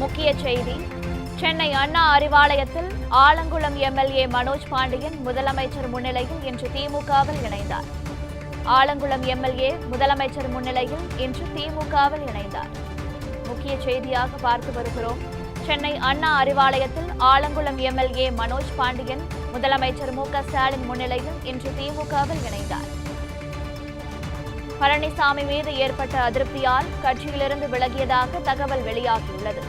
முக்கிய செய்தி. சென்னை அண்ணா அறிவாலயத்தில் ஆலங்குளம் எம்எல்ஏ மனோஜ் பாண்டியன் முதலமைச்சர் முன்னிலையில் இன்று திமுகவில் இணைந்தார். ஆலங்குளம் எம்எல்ஏ முதலமைச்சர் முன்னிலையில் இன்று திமுகவில் இணைந்தார். முக்கிய செய்தியாக பார்த்து வருகிறோம். சென்னை அண்ணா அறிவாலயத்தில் ஆலங்குளம் எம்எல்ஏ மனோஜ் பாண்டியன் முதலமைச்சர் மு க ஸ்டாலின் முன்னிலையில் இன்று திமுகவில் இணைந்தார். பழனிசாமி மீது ஏற்பட்ட அதிருப்தியால் கட்சியிலிருந்து விலகியதாக தகவல் வெளியாகியுள்ளது.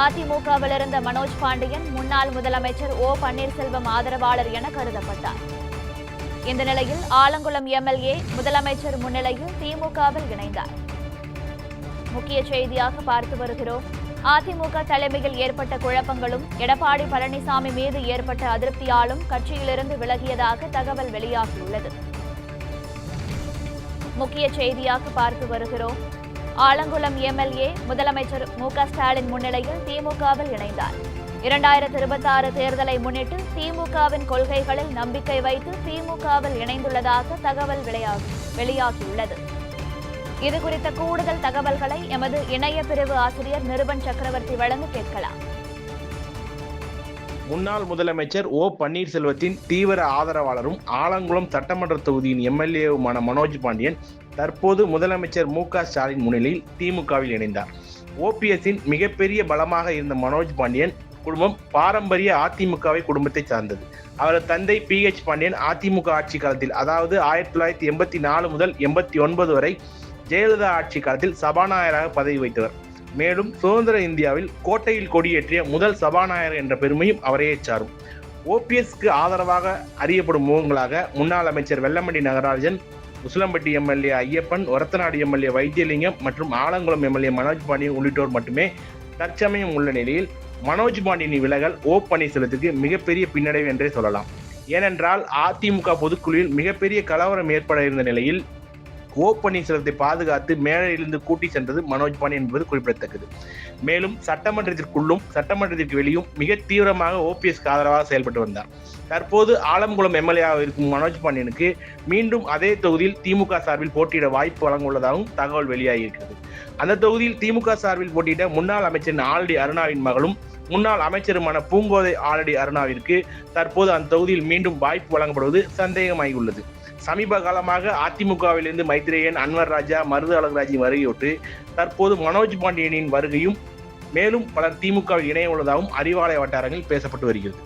அதிமுகவில் இருந்த மனோஜ் பாண்டியன் முன்னாள் முதலமைச்சர் ஓ பன்னீர்செல்வம் ஆதரவாளர் என கருதப்பட்டார். இந்த நிலையில் ஆலங்குளம் எம்எல்ஏ முதலமைச்சர் முன்னிலையில் திமுகவில் இணைந்தார். முக்கிய செய்தியாக பார்த்து வருகிறோம். அதிமுக தலைமையில் ஏற்பட்ட குழப்பங்களும் எடப்பாடி பழனிசாமி மீது ஏற்பட்ட அதிருப்தியாலும் கட்சியிலிருந்து விலகியதாக தகவல் வெளியாகியுள்ளது. முக்கிய செய்தியாக பார்த்து வருகிறோம். ஆலங்குளம் எம்எல்ஏ முதலமைச்சர் மு க ஸ்டாலின் முன்னிலையில் திமுகவில் இணைந்தார். இரண்டாயிரத்தி இருபத்தாறு தேர்தலை முன்னிட்டு திமுகவின் கொள்கைகளில் நம்பிக்கை வைத்து திமுகவில் இணைந்துள்ளதாக தகவல் வெளியாகியுள்ளது. இது குறித்த கூடுதல் தகவல்களை எமது இணைய பிரிவு ஆசிரியர் நிருபன் சக்கரவர்த்தி வழங்க கேட்கலாம். முன்னாள் முதலமைச்சர் ஓ பன்னீர்செல்வத்தின் தீவிர ஆதரவாளரும் ஆலங்குளம் சட்டமன்ற தொகுதியின் எம்எல்ஏவுமான மனோஜ் பாண்டியன் தற்போது முதலமைச்சர் மு க ஸ்டாலின் முன்னிலையில் திமுகவில் இணைந்தார். ஓபிஎஸ்ஸின் மிகப்பெரிய பலமாக இருந்த மனோஜ் பாண்டியன் குடும்பம் பாரம்பரிய அதிமுகவை குடும்பத்தை சார்ந்தது. அவரது தந்தை பி ஹெச் பாண்டியன் அதிமுக ஆட்சி காலத்தில் அதாவது ஆயிரத்தி தொள்ளாயிரத்தி எண்பத்தி நாலு முதல் எண்பத்தி ஒன்பது வரை ஜெயலலிதா ஆட்சி காலத்தில் சபாநாயகராக பதவி வைத்தவர் மேலும் சுதந்திர இந்தியாவில் கோட்டையில் கொடியேற்றிய முதல் சபாநாயகர் என்ற பெருமையும் அவரையே சாரும். ஓபிஎஸ்க்கு ஆதரவாக அறியப்படும் முகங்களாக முன்னாள் அமைச்சர் வெல்லமண்டி நகராஜன் உசிலம்பட்டி எம்எல்ஏ ஐயப்பன் ஒரத்தநாடு எம்எல்ஏ வைத்தியலிங்கம் மற்றும் ஆலங்குளம் எம்எல்ஏ மனோஜ் பாண்டியன் உள்ளிட்டோர் மட்டுமே தற்சமயம் உள்ள நிலையில் மனோஜ் பாண்டியனின் விலகல் ஓ பன்னீர்செல்வத்துக்கு மிகப்பெரிய பின்னடைவு என்றே சொல்லலாம். ஏனென்றால் அதிமுக பொதுக்குழுவில் மிகப்பெரிய கலவரம் ஏற்பட இருந்த நிலையில் ஓ பன்னீர்செல்வத்தை பாதுகாத்து மேலையிலிருந்து கூட்டி சென்றது மனோஜ் பாண்டி என்பது குறிப்பிடத்தக்கது. மேலும் சட்டமன்றத்திற்குள்ளும் சட்டமன்றத்திற்கு வெளியும் மிக தீவிரமாக ஓபிஎஸ்க்கு ஆதரவாக செயல்பட்டு வந்தார். தற்போது ஆலங்குளம் எம்எல்ஏவாக இருக்கும் மனோஜ் பாண்டியனுக்கு மீண்டும் அதே தொகுதியில் திமுக சார்பில் போட்டியிட வாய்ப்பு வழங்க உள்ளதாகவும் தகவல் வெளியாகியிருக்கிறது. அந்த தொகுதியில் திமுக சார்பில் போட்டியிட முன்னாள் அமைச்சர் ஆல்டி அருணாவின் மகளும் முன்னாள் அமைச்சருமான பூங்கோதை ஆலடி அருணாவிற்கு தற்போது அந்த தொகுதியில் மீண்டும் வாய்ப்பு வழங்கப்படுவது சந்தேகமாகியுள்ளது. சமீப காலமாக அதிமுகவிலிருந்து மைத்ரேயன் அன்வர் ராஜா மருது அழகராஜின் வருகையொட்டு தற்போது மனோஜ் பாண்டியனின் வருகையும் மேலும் பலர் திமுகவில் இணைய உள்ளதாகவும் அறிவாலய வட்டாரங்களில் பேசப்பட்டு வருகிறது.